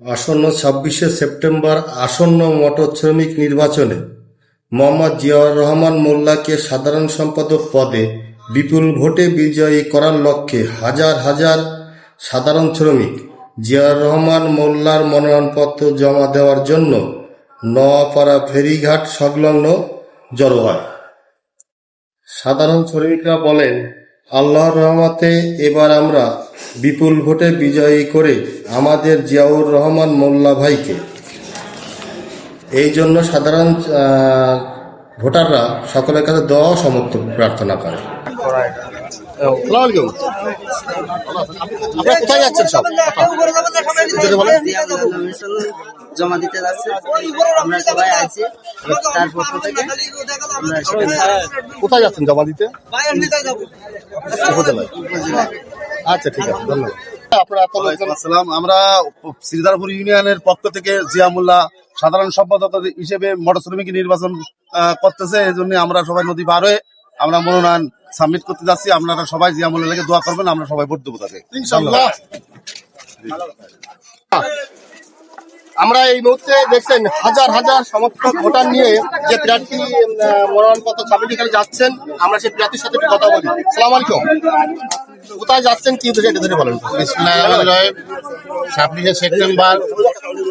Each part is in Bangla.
আসন্ন ছাব্বিশে সেপ্টেম্বর আসন্ন মোটর শ্রমিক নির্বাচনে মোহাম্মদ জিয়াউর রহমান মোল্লাকে সাধারণ সম্পাদক পদে বিপুল ভোটে বিজয়ী করার লক্ষ্যে হাজার হাজার সাধারণ শ্রমিক জিয়াউর রহমান মোল্লার মনোনয়নপত্র জমা দেওয়ার জন্য নোয়াপাড়া ফেরিঘাট সংলগ্ন জড়ো হয় সাধারণ শ্রমিকরা বলেন, আল্লাহর রহমতে এবার আমরা বিপুল ভোটে বিজয়ী করে আমাদের জিয়াউর রহমান মোল্লা ভাইকে। এই জন্য সাধারণ ভোটাররা সকলের কাছে দোয়া সমর্থন প্রার্থনা করে। কোথায় যাচ্ছেন সব জমা দিতে? যাচ্ছে আমরা সবাই আছি তার পক্ষ থেকে কোথায় যাচ্ছেন? জমা দিতে উপজেলায়। আচ্ছা ঠিক আছে ধন্যবাদ। আসসালাম। আমরা শ্রীধরপুর ইউনিয়নের পক্ষ থেকে জিয়ামুল্লাহ সাধারণ সম্পাদক হিসেবে মোটর শ্রমিক নির্বাচন আহ, করতেছে। এই জন্য আমরা সবাই নদী পার হয়ে আমরা মনোনয়ন সাবমিট করতে যাচ্ছি। আপনারা সবাই জিয়ামুল্লাহ লেগে দোয়া করবেন আমরা সবাই ভোট দেবো তাকে। আমরা এই মুহূর্তে দেখছেন হাজার হাজার সমর্থক ভোটার নিয়ে যে প্রার্থী মনোনয়নপত্র সাবমিট এখানে যাচ্ছেন আমরা সেই প্রার্থীর সাথে কথা বলি। সালাম আলাইকুম। কোথায় যাচ্ছেন, কি উদ্দেশ্যে ধরে বলেন। ছাব্বিশে সেপ্টেম্বর,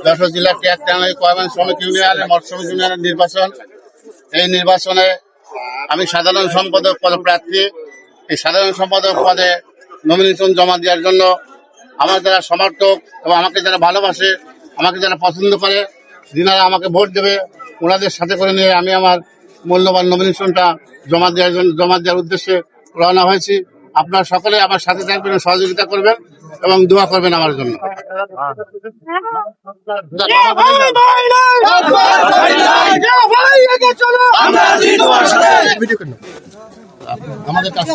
যশোর জেলার ট্যাক্টাঙ্গাই কয়মান শ্রমিক ইউনিয়নের মৎস্য ইউনিয়নের নির্বাচন। এই নির্বাচনে আমি সাধারণ সম্পাদক পদপ্রার্থী এই সাধারণ সম্পাদক পদে নমিনেশন জমা দেওয়ার জন্য আমার যারা সমর্থক এবং আমাকে যারা ভালোবাসে, আমাকে যারা পছন্দ করে, যিনারা আমাকে ভোট দেবে, ওনাদের সাথে করে নিয়ে আমি আমার মূল্যবান নমিনেশনটা জমা দেওয়ার জন্য জমা দেওয়ার উদ্দেশ্যে রওনা হয়েছি। আপনারা সকলে আমার সাথে থাকবেন সহযোগিতা করবেন এবং দোয়া করবেন আমার জন্য আমাদের কাছে